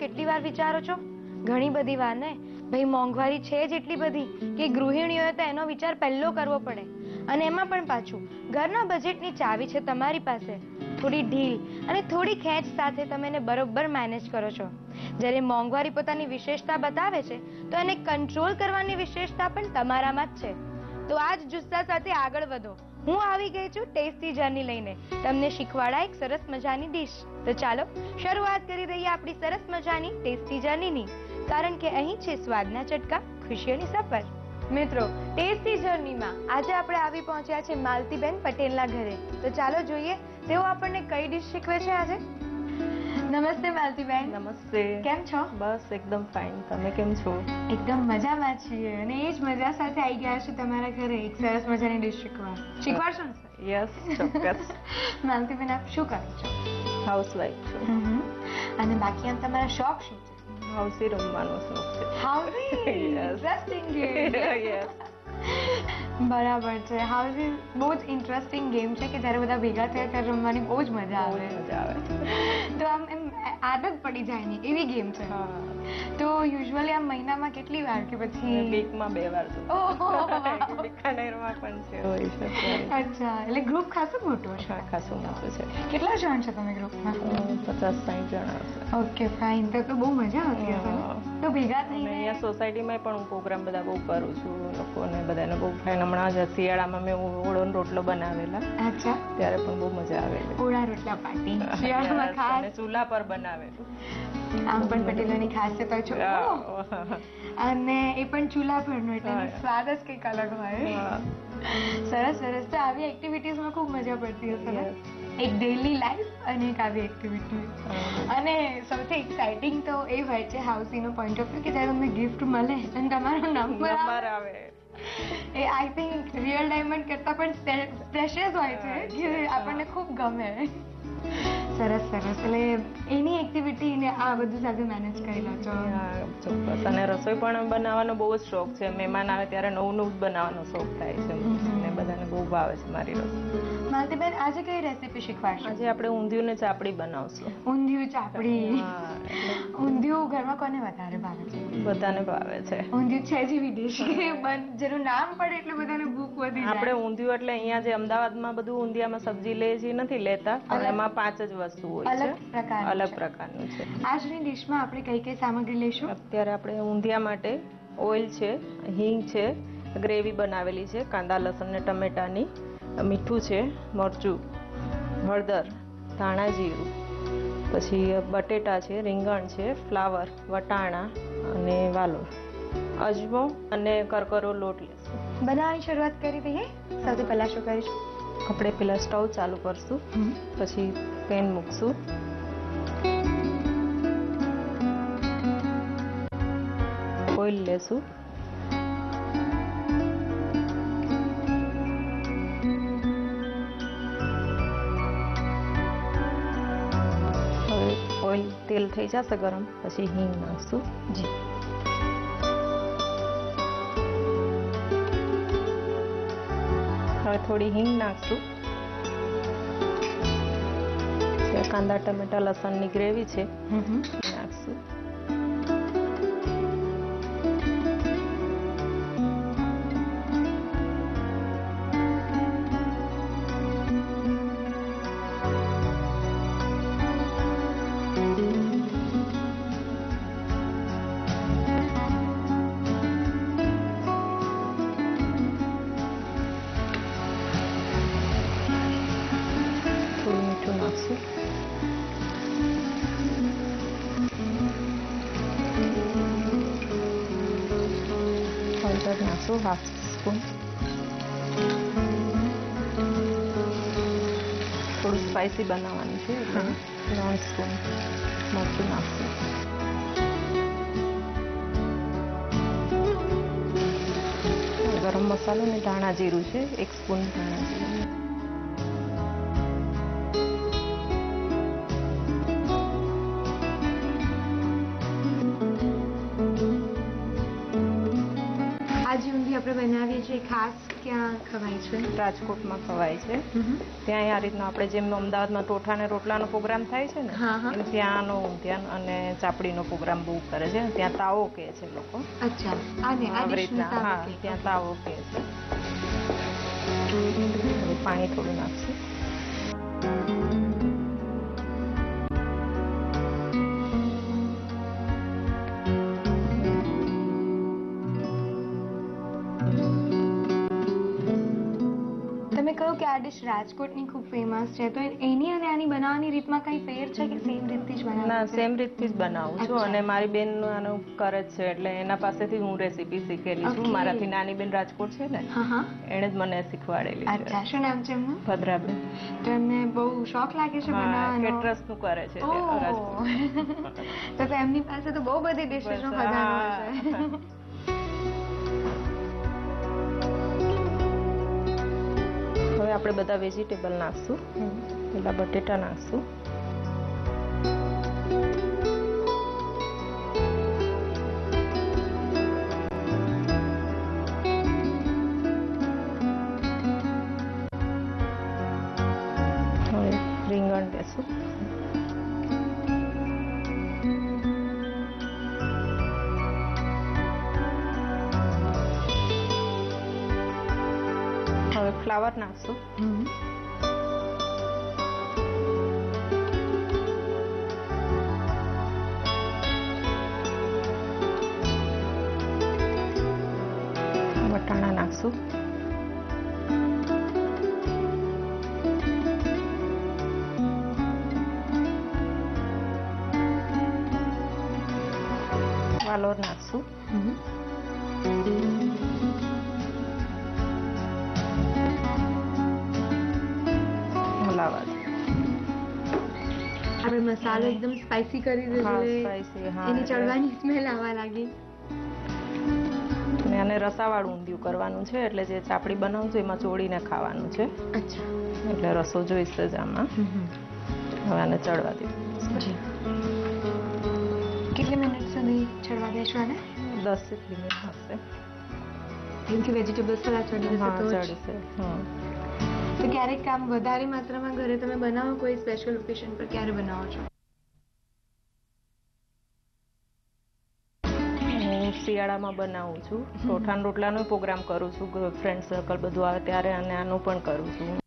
કેટલી વાર વિચારો છો? ઘણી બધી વાર ને. ભાઈ, મોંઘવારી છે જ એટલી બધી કે ગૃહિણીઓએ તો એનો વિચાર પહેલો કરવો પડે. અને એમાં પણ પાછું, ઘરના બજેટની ચાવી છે તમારી પાસે. થોડી ઢીલ અને થોડી ખેંચ સાથે તમે એને બરોબર મેનેજ કરો છો. જ્યારે મોંઘવારી પોતાની વિશેષતા બતાવે છે, તો એને કંટ્રોલ કરવાની વિશેષતા પણ તમારામાં જ છે. તો આ જ જુસ્સા સાથે આગળ વધો. હું આવી ગઈ છું ટેસ્ટી જર્ની લઈને. તમને શીખવાડા એક સરસ મજાની ડીશ તો ચાલો, શરૂઆત કરી દઈએ આપણી સરસ મજાની ટેસ્ટી જર્નીની. કારણ કે અહીં છે સ્વાદના ચટકા, ખુશીઓની સફર. મિત્રો, ટેસ્ટી જર્નીમાં આજે આપણે આવી પહોંચ્યા છે માલતીબેન પટેલના ઘરે. તો ચાલો જોઈએ, તેઓ આપણને કઈ ડીશ શીખવે છે આજે? નમસ્તે માલતીબેન. નમસ્તે. કેમ છો? બસ એકદમ ફાઇન તમે કેમ છો? એકદમ મજામાં છીએ અને એ જ મજા સાથે આવી ગયા છે તમારા ઘરે એક સરસ મજાની ડિશ શીખવા. શીખવાડશો ને યસ ચોક્કસ. માલતીબેન આપ શું કરો છો? હાઉસવાઈફ છું. અને બાકી આમ તમારા શોખ શું છે? હાઉસી રમવાનો શોખ છે. Yes. Interesting Yes. બરાબર છે. હાઉસિંગ બહુ જ ઇન્ટરેસ્ટિંગ ગેમ છે કે જ્યારે બધા ભેગા થયા ત્યારે રમવાની બહુ જ મજા આવે. મજા આવે. તો આમ એમ આદત પડી જાય ની એવી ગેમ છે. તો યુઝ્યુઅલી આમ મહિનામાં કેટલી વાર કે પછી? વીકમાં બે વાર. બિકાનેરમાં પણ છે. હોય છે ત્યારે. અચ્છા એટલે ગ્રુપ ખાસું મોટું છે ખાસું મોટું છે. કેટલા જણ છે તમે ગ્રુપમાં પચાસ સાઠ જણા. ઓકે ફાઇન તો બહુ મજા આવતી હશે. તો ભેગા થઈને અહીંયા સોસાયટીમાં પણ હું પ્રોગ્રામ બધા બહુ કરું છું લોકોને બધાને બહુ ફાઇન હમણાં જ શિયાળામાં મેં ઓળોનો રોટલો બનાવેલા. અચ્છા. ત્યારે પણ બહુ મજા આવેલી. ઓળા રોટલા પાર્ટી. શિયાળામાં ખાસ? ચૂલા પર બનાવેલું. આમ પણ પટેલોની ખાસિયત હોય છે. અને એ પણ ચૂલા પરનો એટલે સ્વાદ જ કંઈક અલગ હોય. સરસ સરસ. તો આવી એક્ટિવિટીઝમાં ખૂબ મજા પડતી હશે એક ડેલી લાઈફ અને એક આવી એક્ટિવિટી અને સૌથી એક્સાઇટિંગ તો એ હોય છે હાઉસીનો પોઈન્ટ ઓફ વ્યૂ કે જ્યારે તમને ગિફ્ટ મળે અને તમારો નંબર આવે. એ આઈ થિંક રિયલ ડાયમંડ કરતાં પણ પ્રેશિયસ હોય છે. કે આપણને ખૂબ ગમે. સરસ સરસ. એટલે એની એક્ટિવિટી ને આ બધું સાથે મેનેજ કરી લો છો. ચોક્કસ. અને રસોઈ પણ બનાવવાનો બહુ જ શોખ છે. મહેમાન આવે ત્યારે નવું નવું બનાવવાનો શોખ થાય છે. અને બધાને બહુ ભાવે છે મારી રસોઈ. માલતીબેન આજે કઈ રેસીપી શીખવાડશો? આજે આપણે ઊંધિયું ને ચાપડી બનાવશું. ઊંધિયું ચાપડી. ઘરમાં કોને વધારે ભાવે છે? બધાને ભાવે છે. ઊંધિયું છે જેવી ડિશ કે જેનું નામ પડે એટલે બધાને ભૂખ વધી આપણે ઊંધિયું એટલે અહીંયા જે અમદાવાદમાં બધું ઊંધિયામાં સબ્જી લે છે નથી લેતા એમાં પાંચ જ વસ્તુ હોય અલગ પ્રકાર અલગ પ્રકારનું છે. આજની ડિશમાં આપણે કઈ કઈ સામગ્રી લઈશું? અત્યારે આપણે ઊંધિયા માટે ઓઇલ છે હિંગ છે ગ્રેવી બનાવેલી છે કાંદા લસણ ને ટમેટાની મીઠું છે મરચું હળદર ધાણા જીરું. પછી બટેટા છે રીંગણ છે ફ્લાવર વટાણા અને વાલોર અજમો અને કરકરો લોટ લેશું બનાવવાની શરૂઆત કરી દઈએ. સૌથી પહેલા શું કરીશું? આપણે પેલા સ્ટવ ચાલુ કરશું. પછી પેન મૂકશું. ઓઇલ લેશું. તેલ થઈ જશે ગરમ. પછી હિંગ નાખશું. જી. હવે થોડી હિંગ નાખશું. કાંદા ટમેટા લસણની ગ્રેવી છે. નાખશું. સ્પૂન થોડું સ્પાઇસી બનાવવાનું છે એટલે ત્રણ સ્પૂન મરચું નાખશું ગરમ મસાલો અને ધાણા જીરું છે એક સ્પૂન ધાણા જીરું આપણે બનાવીએ છીએ ખાસ ક્યાં ખવાય છે? રાજકોટમાં ખવાય છે. ત્યાં આ રીતના આપણે જેમ અમદાવાદમાં ટોઠા અને રોટલાનો પ્રોગ્રામ થાય છે ને. એમ ત્યાંનો ઊંધિયાનો અને ચાપડીનો પ્રોગ્રામ બહુ કરે છે. ત્યાં તાવો કહે છે લોકો. અચ્છા. આવી રીતના હા ત્યાં તાવો કહે છે. પાણી થોડું નાખશું. કે આ ડિશ રાજકોટની ખૂબ ફેમસ છે. તો એની અને આની બનાવવાની રીતમાં કઈ ફેર છે કે સેમ રીતથી જ બનાવ ના સેમ રીતથી જ બનાવું છું અને મારી બેન આનું કરે છે એટલે એના પાસેથી હું રેસીપી શીખેલી છું. મારાથી નાની બેન રાજકોટ છે ને એણે જ મને શીખવાડેલી છે. શું નામ છે એમનું? ભદ્રાબેન. તો એમને બહુ શોખ લાગે છે બનાવવાનો? કેટરસનું કરે છે રાજકોટ. તો એમની પાસે તો બહુ બધી ડિશિસ નો ખજાનો હશે હવે આપણે બધા વેજીટેબલ નાખશું. પેલા બટેટા નાખશું. હવે ફ્લાવર નાખશું હમ. વટાણા નાખશું વાલોર નાખશું હમ. હલાવા છે. આપણે મસાલો એકદમ સ્પાઈસી કરી દીધો સ્પાઈસી હા એની ચડવાની સ્મેલ આવવા લાગી. અને આને રસાવાળું ઊંધિયું કરવાનું છે એટલે જે ચાપડી બનાવું છું એમાં ચોળીને ખાવાનું છે. અચ્છા. એટલે રસો જોઈશે જ આમાં. હવે આને ચડવા દીધું કેટલી મિનિટ સુધી ચડવા દેશો આને? દસ એક મિનિટ હશે. કેમ કે વેજીટેબલ્સ થોડા ચડી જશે હા તો જ. ચડશે. હમ. તો ક્યારેક આમ વધારે માત્રામાં ઘરે તમે બનાવો કોઈ સ્પેશિયલ ઓકેશન પર ક્યારે બનાવો છો? હું શિયાળામાં બનાવું છું. ચોઠાન રોટલાનો પ્રોગ્રામ કરું છું ફ્રેન્ડ સર્કલ બધું આવે ત્યારે અને આનું પણ કરું છું.